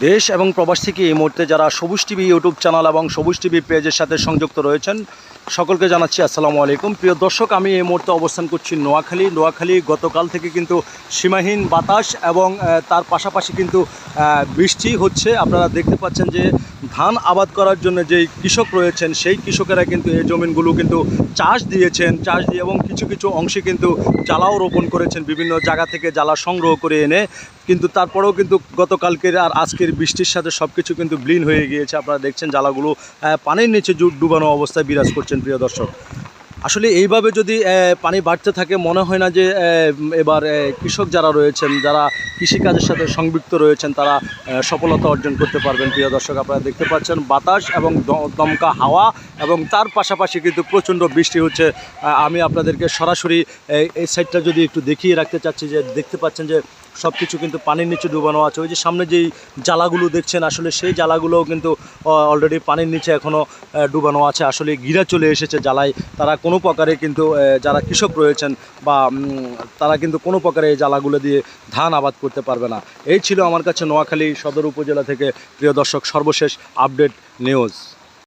দেশ এবং প্রবাস থেকে এই মুহূর্তে যারা সবুজ টিভি ইউটিউব চ্যানেল এবং সবুজ টিভি পেজের সাথে সংযুক্ত রয়েছেন সকলকে জানাচ্ছি আসসালামু আলাইকুম। প্রিয় দর্শক, আমি এই মুহূর্তে অবস্থান করছি নোয়াখালী। নোয়াখালী গতকাল থেকে কিন্তু সীমাহীন বাতাস এবং তার পাশাপাশি কিন্তু বৃষ্টি হচ্ছে। আপনারা দেখতে পাচ্ছেন যে ধান আবাদ করার জন্য যেই কৃষক রয়েছেন, সেই কৃষকেরা কিন্তু এই জমিনগুলো কিন্তু চাষ দিয়েছেন, চাষ দিয়ে এবং কিছু কিছু অংশে কিন্তু জ্বালাও রোপণ করেছেন, বিভিন্ন জায়গা থেকে জ্বালা সংগ্রহ করে এনে। কিন্তু তারপরেও কিন্তু গতকালকের আর আজকের বৃষ্টির সাথে সব কিছু কিন্তু ব্লিন হয়ে গিয়েছে। আপনারা দেখছেন জ্বালাগুলো পানির নিচে ডুবানো অবস্থায় বিরাজ করছেন প্রিয় দর্শক। আসলে এইভাবে যদি পানি বাড়তে থাকে, মনে হয় না যে এবার কৃষক যারা রয়েছেন, যারা কৃষিকাজের সাথে সংযুক্ত রয়েছেন, তারা সফলতা অর্জন করতে পারবেন। প্রিয় দর্শক, আপনারা দেখতে পাচ্ছেন বাতাস এবং দমকা হাওয়া এবং তার পাশাপাশি কিন্তু প্রচণ্ড বৃষ্টি হচ্ছে। আমি আপনাদেরকে সরাসরি এই- এই সাইডটা যদি একটু দেখিয়ে রাখতে চাচ্ছি যে, দেখতে পাচ্ছেন যে সব কিছু কিন্তু পানির নিচে ডুবানো আছে। ওই যে সামনে যেই জ্বালাগুলো দেখছেন, আসলে সেই জ্বালাগুলোও কিন্তু অলরেডি পানির নিচে এখনও ডুবানো আছে। আসলে গিরা চলে এসেছে জ্বালায়। তারা কোনো প্রকারে কিন্তু যারা কৃষক রয়েছেন বা তারা কিন্তু কোনো প্রকারে এই জ্বালাগুলো দিয়ে ধান আবাদ করতে পারবে না। এই ছিল আমার কাছে নোয়াখালী সদর উপজেলা থেকে প্রিয় দর্শক, সর্বশেষ আপডেট নিউজ।